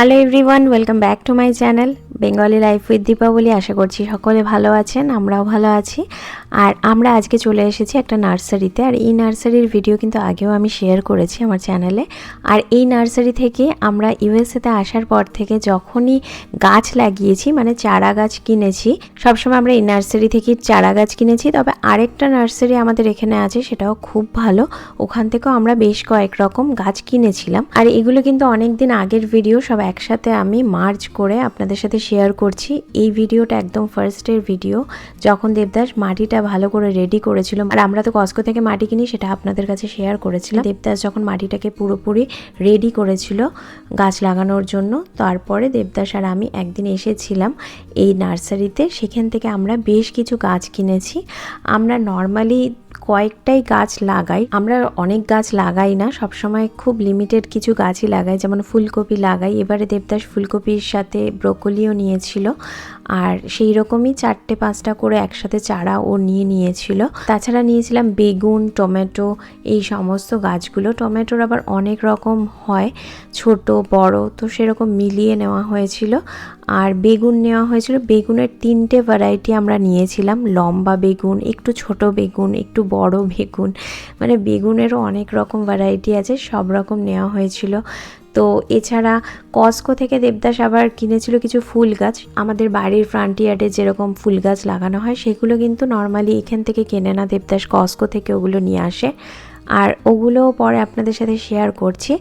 Hello everyone welcome back to my channel Bengali life with Dipaboli আশা করছি সকলে ভালো আছেন, আমরাও ভালো আছি। আর আমরা আজকে চলে এসেছি একটা নার্সারিতে, আর এই নার্সারির ভিডিও কিন্তু আগেও আমি শেয়ার করেছি আমার চ্যানেলে আর এই নার্সারি থেকে আমরা ইউএসএতে আসার পর থেকে যখনই গাছ লাগিয়েছি মানে চারা গাছ কিনেছি, সবসময় আমরা এই নার্সারি থেকে চারা গাছ কিনেছি। তবে আরেকটা নার্সারি আমাদের এখানে আছে, সেটাও খুব ভালো। ওখান থেকেও আমরা বেশ কয়েক রকম গাছ কিনেছিলাম। আর এগুলো কিন্তু অনেক দিন আগের ভিডিও সব একসাথে আমি মার্চ করে আপনাদের সাথে শেয়ার করছি। এই ভিডিওটা একদম ফার্স্টের ভিডিও যখন দেবদাস মাটিটা ভালো করে রেডি করেছিল আর আমরা তো কস্কো থেকে মাটি কিনি, সেটা আপনাদের কাছে শেয়ার করেছিলাম। দেবদাস যখন মাটিটাকে পুরোপুরি রেডি করেছিল গাছ লাগানোর জন্য, তারপরে দেবদাস আর আমি একদিন এসেছিলাম এই নার্সারিতে। সেখান থেকে আমরা বেশ কিছু গাছ কিনেছি। আমরা নর্মালি কয়েকটাই গাছ লাগাই। আমরা অনেক গাছ লাগাই না, সবসময় খুব লিমিটেড কিছু গাছই লাগাই, যেমন ফুলকপি লাগাই। এবারে দেবদাস ফুলকপির সাথে ব্রোকলিও নিয়েছিল, আর সেই রকমই চারটে পাঁচটা করে একসাথে চারা ও নিয়ে নিয়েছিল। তাছাড়া নিয়েছিলাম বেগুন, টমেটো, এই সমস্ত গাছগুলো। টমেটোর আবার অনেক রকম হয়, ছোট, বড়, তো সেরকম মিলিয়ে নেওয়া হয়েছিল। আর বেগুন নেওয়া হয়েছিল। বেগুনের তিনটে ভ্যারাইটি আমরা নিয়েছিলাম। লম্বা বেগুন, একটু ছোট বেগুন, একটু বড় বেগুন। মানে বেগুনেরও অনেক রকম ভ্যারাইটি আছে, সব রকম নেওয়া হয়েছিল। তো এছাড়া কস্কো থেকে দেবদাস আবার কিনেছিল কিছু ফুল গাছ। আমাদের বাড়ির ফ্রন্ট ইয়ার্ডে যেরকম ফুল গাছ লাগানো হয়, সেগুলো কিন্তু নর্মালি এখান থেকে কেনে না। দেবদাস কস্কো থেকে ওগুলো নিয়ে আসে। আর ওগুলো পরে আপনাদের সাথে শেয়ার করছি।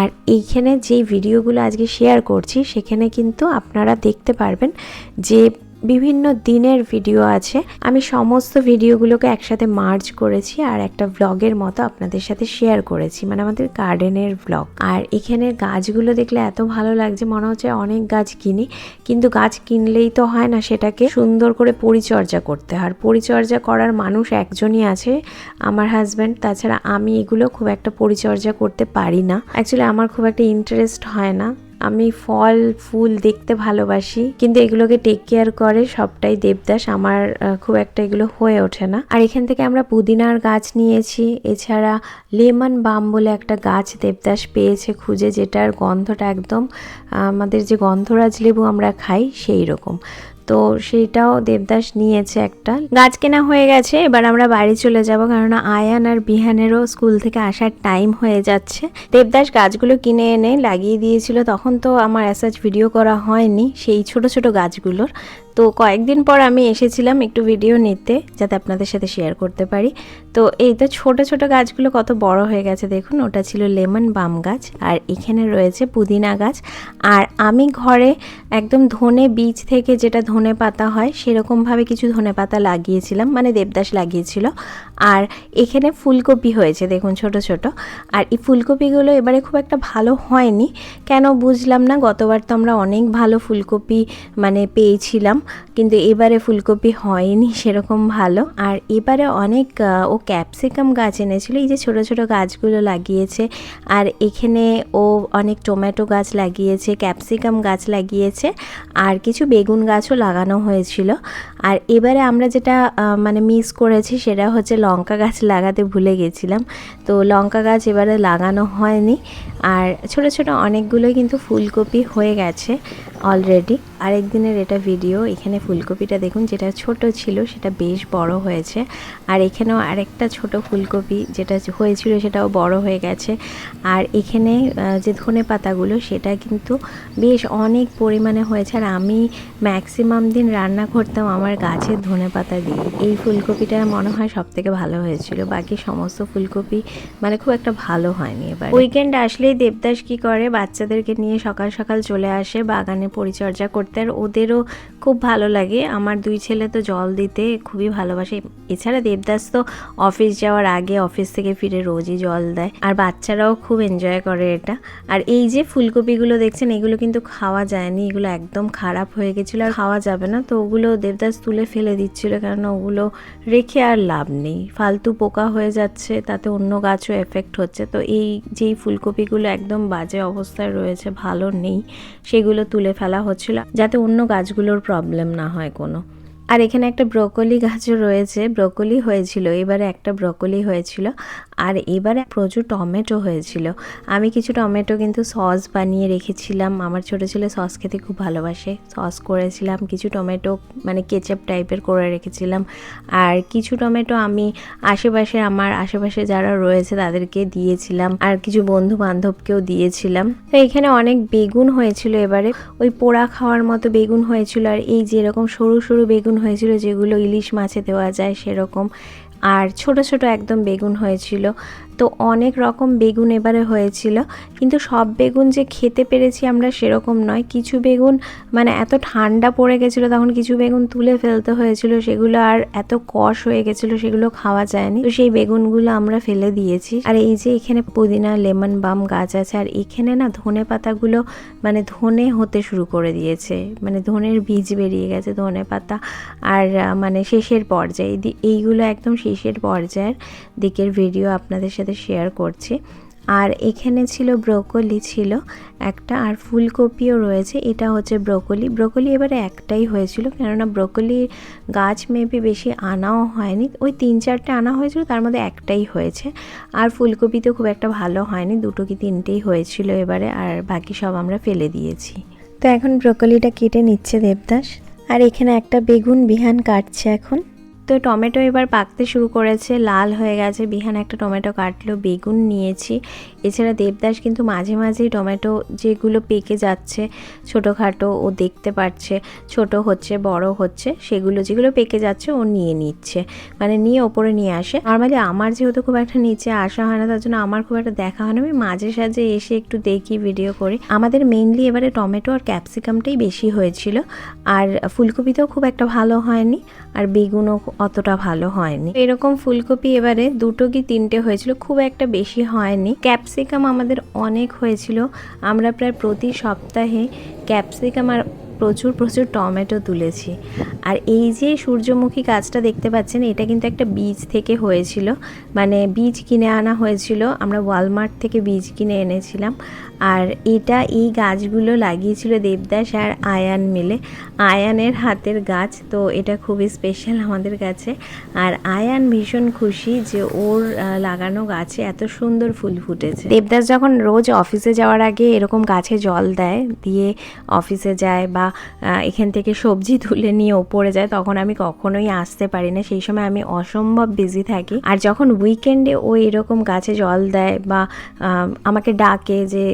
আর এইখানে যেই ভিডিওগুলো আজকে শেয়ার করছি, সেখানে কিন্তু আপনারা দেখতে পারবেন যে বিভিন্ন দিনের ভিডিও আছে। আমি সমস্ত ভিডিওগুলোকে একসাথে মার্জ করেছি আর একটা ব্লগের মতো আপনাদের সাথে শেয়ার করেছি। মানে আমাদের গার্ডেনের ব্লগ আর এখানে গাছগুলো দেখলে এত ভালো লাগছে, মনে হচ্ছে অনেক গাছ কিনি। কিন্তু গাছ কিনলেই তো হয় না, সেটাকে সুন্দর করে পরিচর্যা করতে। হয় আর পরিচর্যা করার মানুষ একজনই আছে, আমার হাজব্যান্ড তাছাড়া আমি এগুলো খুব একটা পরিচর্যা করতে পারি না। অ্যাকচুয়ালি আমার খুব একটা ইন্টারেস্ট হয় না। আমি ফল, ফুল দেখতে ভালোবাসি, কিন্তু এগুলোকে টেক কেয়ার করে সবটাই দেবদাস। আমার খুব একটা এগুলো হয়ে ওঠে না। আর এখান থেকে আমরা পুদিনার গাছ নিয়েছি। এছাড়া লেমন বাম বলে একটা গাছ দেবদাস পেয়েছে খুঁজে, যেটার গন্ধটা একদম আমাদের যে গন্ধরাজ লেবু আমরা খাই, সেই রকম। তো সেইটাও দেবদাস নিয়েছে একটা। গাছ কেনা হয়ে গেছে, এবার আমরা বাড়ি চলে যাব কারণ আয়ান আর বিহানেরও স্কুল থেকে আসার টাইম হয়ে যাচ্ছে। দেবদাস গাছগুলো কিনে এনে লাগিয়ে দিয়েছিল, তখন তো আমার অ্যাসাচ ভিডিও করা হয়নি, সেই ছোট ছোট গাছগুলোর। তো কয়েকদিন পর আমি এসেছিলাম একটু ভিডিও নিতে, যাতে আপনাদের সাথে শেয়ার করতে পারি। তো এই তো ছোট ছোট গাছগুলো কত বড় হয়ে গেছে দেখুন, ওটা ছিল লেমন বাম গাছ, আর এখানে রয়েছে পুদিনা গাছ। আর আমি ঘরে একদম ধনে বীজ থেকে যেটা ধনে পাতা হয়, সেরকমভাবে কিছু ধনে পাতা লাগিয়েছিলাম মানে দেবদাস লাগিয়েছিল। আর এখানে ফুলকপি হয়েছে দেখুন ছোট ছোট। আর এই ফুলকপিগুলো এবারে খুব একটা ভালো হয়নি। কেন বুঝলাম না, গতবার তো আমরা অনেক ভালো ফুলকপি মানে পেয়েছিলাম। কিন্তু এবারে ফুলকপি হয়নি, সেরকম ভালো। আর এবারে অনেক ও ক্যাপসিকাম গাছ এনেছিল, এই যে ছোট ছোট গাছগুলো লাগিয়েছে। আর এখানে ও অনেক টমেটো গাছ লাগিয়েছে, ক্যাপসিকাম গাছ লাগিয়েছে, আর কিছু বেগুন গাছও লাগানো হয়েছিল। আর এবারে আমরা যেটা মানে মিস করেছি সেটা হচ্ছে লঙ্কা গাছ লাগাতে ভুলে গেছিলাম। তো লঙ্কা গাছ এবারে লাগানো হয়নি। আর ছোট ছোট অনেকগুলোই কিন্তু ফুলকপি হয়ে গেছে অলরেডি আরেক দিনের এটা ভিডিও এখানে ফুলকপিটা দেখুন, যেটা ছোট ছিল, সেটা বেশ বড় হয়েছে। আর এখানেও আরেকটা ছোট ফুলকপি যেটা হয়েছিল, সেটাও বড় হয়ে গেছে। আর এখানে যে ধনে পাতাগুলো, সেটা কিন্তু বেশ অনেক পরিমাণে হয়েছে। আর আমি ম্যাক্সিমাম দিন রান্না করতাম আমার গাছের ধনে পাতা দিয়ে। এই ফুলকপিটা মনে হয় সব থেকে ভালো হয়েছিল। বাকি সমস্ত ফুলকপি মানে খুব একটা ভালো হয়নি এবার। উইকেন্ড আসলেই দেবদাস কি করে? বাচ্চাদেরকে নিয়ে সকাল সকাল চলে আসে, বাগানে পরিচর্যা করতে। আর ওদেরও খুব ভালো লাগে। আমার দুই ছেলে তো জল দিতে খুবই ভালোবাসে। এছাড়া দেবদাস তো অফিস যাওয়ার আগে অফিস থেকে ফিরে রোজই জল দেয়। আর বাচ্চারাও খুব এনজয় করে এটা। আর এই যে ফুলকপিগুলো দেখছেন, এগুলো কিন্তু খাওয়া যায়নি। এগুলো একদম খারাপ হয়ে গেছিল আর খাওয়া যাবে না। তো ওগুলো দেবদাস তুলে ফেলে দিচ্ছিল কেননা ওগুলো রেখে আর লাভ নেই। ফালতু পোকা হয়ে যাচ্ছে, তাতে অন্য গাছও এফেক্ট হচ্ছে। তো এই যেই ফুলকপিগুলো একদম বাজে অবস্থায় রয়েছে, ভালো নেই। সেগুলো তুলে ফেলা হচ্ছিল যাতে অন্য গাছগুলোর প্রবলেম না হয় কোনো। আর এখানে একটা ব্রকলি গাছও রয়েছে, ব্রকলি হয়েছিল, এবারে একটা ব্রকলি হয়েছিল। আর এবারে প্রচুর টমেটো হয়েছিল। আমি কিছু টমেটো কিন্তু সস বানিয়ে রেখেছিলাম। আমার ছোটো ছেলে সস খেতে খুব ভালোবাসে। সস করেছিলাম, কিছু টমেটো মানে কেচাপ টাইপের করে রেখেছিলাম। আর কিছু টমেটো আমি আশেপাশে, আমার আশেপাশে যারা রয়েছে তাদেরকে দিয়েছিলাম আর কিছু বন্ধু বান্ধবকেও দিয়েছিলাম। তো এখানে অনেক বেগুন হয়েছিল এবারে। ওই পোড়া খাওয়ার মতো বেগুন হয়েছিল আর এই যেরকম সরু সরু বেগুন হয়েছিল, যেগুলো ইলিশ মাছে দেওয়া যায় সেরকম। আর ছোট ছোট একদম বেগুন হয়েছিল। তো অনেক রকম বেগুন এবারে হয়েছিল। কিন্তু সব বেগুন যে খেতে পেরেছি আমরা সেরকম নয়। কিছু বেগুন মানে এত ঠান্ডা পড়ে গেছিল, তখন কিছু বেগুন তুলে ফেলতে হয়েছিল, সেগুলো আর এত কষ হয়ে গেছিল, সেগুলো খাওয়া যায়নি। তো সেই বেগুনগুলো আমরা ফেলে দিয়েছি। আর এই যে এখানে পুদিনা, লেমন বাম গাছ আছে, আর এখানে না ধনে পাতাগুলো মানে ধনে হতে শুরু করে দিয়েছে। মানে ধনের বীজ বেরিয়ে গেছে ধনে পাতা। আর মানে শেষের পর্যায়ে এইগুলো একদম শেষের পর্যায়ের দিকের ভিডিও আপনাদের সাথে শেয়ার করছি। আর এখানে ছিল ব্রোকলি ছিল, একটা আর ফুলকপিও রয়েছে, এটা হচ্ছে ব্রোকলি ব্রোকলি এবারে একটাই হয়েছিল, কেননা ব্রোকলি গাছ মেবি বেশি আনাও হয়নি। ওই তিন চারটে আনা হয়েছিল, তার মধ্যে একটাই হয়েছে। আর ফুলকপি তো খুব একটা ভালো হয়নি, দুটো কি তিনটেই হয়েছিল এবারে, আর বাকি সব আমরা ফেলে দিয়েছি। তো এখন ব্রোকলিটা কেটে নিচ্ছে দেবদাস। আর এখানে একটা বেগুন বিহান কাটছে এখন। তো টমেটো এবার পাকতে শুরু করেছে, লাল হয়ে গেছে। বিহান একটা টমেটো কাটলো, বেগুন নিয়েছি। এছাড়া দেবদাস কিন্তু মাঝে মাঝেই টমেটো যেগুলো পেকে যাচ্ছে ছোটোখাটো ও দেখতে পাচ্ছে ছোট হচ্ছে, বড় হচ্ছে, সেগুলো যেগুলো পেকে যাচ্ছে ও নিয়ে নিচ্ছে। মানে নিয়ে ওপরে নিয়ে আসে। নর্মালি আমার যেহেতু খুব একটা নিচে আসা হয় না, তার জন্য আমার খুব একটা দেখা হয় না। আমি মাঝে সাঝে এসে একটু দেখি ভিডিও করি। আমাদের মেইনলি এবারে টমেটো আর ক্যাপসিকামটাই বেশি হয়েছিল। আর ফুলকপিতেও খুব একটা ভালো হয়নি, আর বেগুনও অতটা ভালো হয়নি। এরকম ফুলকপি এবারে দুটো কি তিনটে হয়েছিল, খুব একটা বেশি হয়নি। ক্যাপসিকাম আমাদের অনেক হয়েছিল। আমরা প্রায় প্রতি সপ্তাহে ক্যাপসিকাম আর প্রচুর প্রচুর টমেটো তুলেছি। আর এই যে সূর্যমুখী গাছটা দেখতে পাচ্ছেন, এটা কিন্তু একটা বীজ থেকে হয়েছিল। মানে বীজ কিনে আনা হয়েছিল। আমরা ওয়ালমার্ট থেকে বীজ কিনে এনেছিলাম। আর এটা এই গাছগুলো লাগিয়েছিল দেবদাস আর আয়ান মিলে। আয়ানের হাতের গাছ, তো এটা খুবই স্পেশাল আমাদের কাছে। আর আয়ান ভীষণ খুশি যে ওর লাগানো গাছে এত সুন্দর ফুল ফুটেছে। দেবদাস যখন রোজ অফিসে যাওয়ার আগে এরকম গাছে জল দেয়, দিয়ে অফিসে যায় বা এখান থেকে সবজি তুলে নিয়ে ওপরে যায়, তখন আমি কখনোই আসতে পারি না। সেই সময় আমি অসম্ভব বিজি থাকি। আর যখন উইকেন্ডে ও এরকম গাছে জল দেয় বা আমাকে ডাকে যে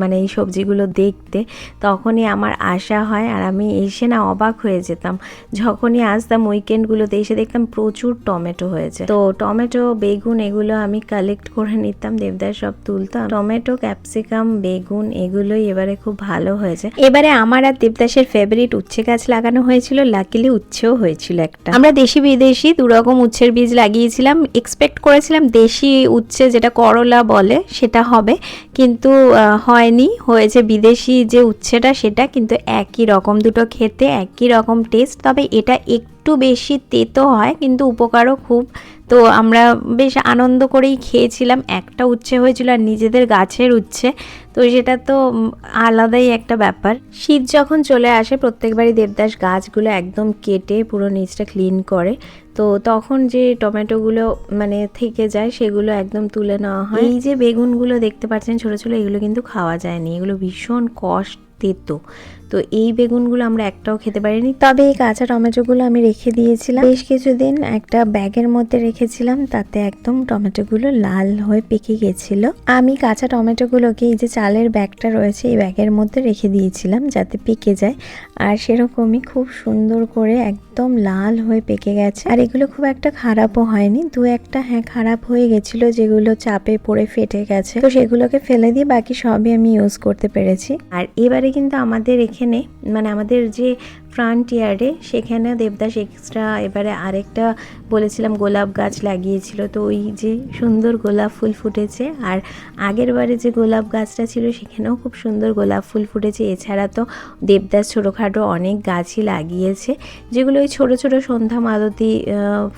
মানে এই সবজিগুলো দেখতে, তখনই আমার আশা হয় আর আমি এসে না অবাক হয়ে যেতাম। যখনই আসতাম উইকেন্ডগুলোতে এসে দেখতাম প্রচুর টমেটো হয়েছে। তো টমেটো, বেগুন এগুলো আমি কালেক্ট করে নিতাম দেবদার সব তুলতাম টমেটো, ক্যাপসিকাম, বেগুন এগুলোই এবারে খুব ভালো হয়েছে। এবারে আমার আর দেবদাসের ফেভারিট উচ্ছে গাছ লাগানো হয়েছিল লাকিলি উচ্ছেও হয়েছিল একটা। আমরা দেশি বিদেশি দুরকম উচ্ছের বীজ লাগিয়েছিলাম এক্সপেক্ট করেছিলাম দেশি উচ্ছে যেটা করলা বলে সেটা হবে, কিন্তু হয়নি। হয়েছে বিদেশি যে উচ্ছেটা সেটা, কিন্তু একই রকম দুটো খেতে, একই রকম টেস্ট তবে এটা একটু বেশি তেতো হয়, কিন্তু উপকারও খুব তো আমরা বেশ আনন্দ করেই খেয়েছিলাম। একটা উচ্ছে হয়েছিল আর নিজেদের গাছের উচ্ছে। তো সেটা তো আলাদাই একটা ব্যাপার। শীত যখন চলে আসে, প্রত্যেকবারই দেবদাস গাছগুলো একদম কেটে পুরো নিচটা ক্লিন করে। তো তখন যে টমেটোগুলো মানে থেকে যায়, সেগুলো একদম তুলে নেওয়া হয়। এই যে বেগুনগুলো দেখতে পাচ্ছেন ছোটো ছোটো, এগুলো কিন্তু খাওয়া যায়নি। এগুলো ভীষণ কষ্ট তেতো তো এই বেগুনগুলো আমরা একটাও খেতে পারিনি। তবে এই কাঁচা টমেটোগুলো আমি রেখে দিয়েছিলাম। বেশ কিছুদিন একটা ব্যাগের মধ্যে রেখেছিলাম, তাতে একদম টমেটোগুলো লাল হয়ে পেকে গেছিল। আমি কাঁচা টমেটোগুলোকে এই যে চালের ব্যাগটা রয়েছে, এই ব্যাগের মধ্যে রেখে দিয়েছিলাম যাতে পেকে যায়। আর সেরকমই খুব সুন্দর করে একদম লাল হয়ে পেকে গেছে। আর এগুলো খুব একটা খারাপও হয়নি। দু একটা হ্যাঁ খারাপ হয়ে গেছিল, যেগুলো চাপে পড়ে ফেটে গেছে। তো সেগুলোকে ফেলে দিয়ে বাকি সবই আমি ইউজ করতে পেরেছি। আর এবারে কিন্তু আমাদের এখানে মানে আমাদের যে ফ্রন্ট ইয়ার্ডে সেখানে দেবদাস এক্সট্রা এবারে আরেকটা বলেছিলাম গোলাপ গাছ লাগিয়েছিল। তো ওই যে সুন্দর গোলাপ ফুল ফুটেছে আর আগের বারে যে গোলাপ গাছটা ছিল, সেখানেও খুব সুন্দর গোলাপ ফুল ফুটেছে। এছাড়া তো দেবদাস ছোটোখাটো অনেক গাছই লাগিয়েছে, যেগুলো ওই ছোটো ছোটো সন্ধ্যা মালতী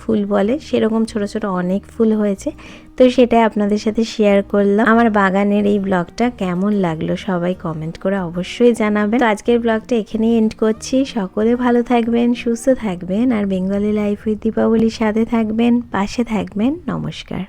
ফুল বলে, সেরকম ছোটো ছোটো অনেক ফুল হয়েছে। তো সেটাই আপনাদের সাথে শেয়ার করলাম। আমার বাগানের এই ব্লগটা কেমন লাগল সবাই কমেন্ট করে অবশ্যই জানাবেন। তো আজকের ব্লগটা এখানেই এন্ড করছি। সবাই সকলে ভালো থাকবেন, সুস্থ থাকবেন আর বেঙ্গলি লাইফ উইথ দীপাবলির সাথে থাকবেন, পাশে থাকবেন। নমস্কার।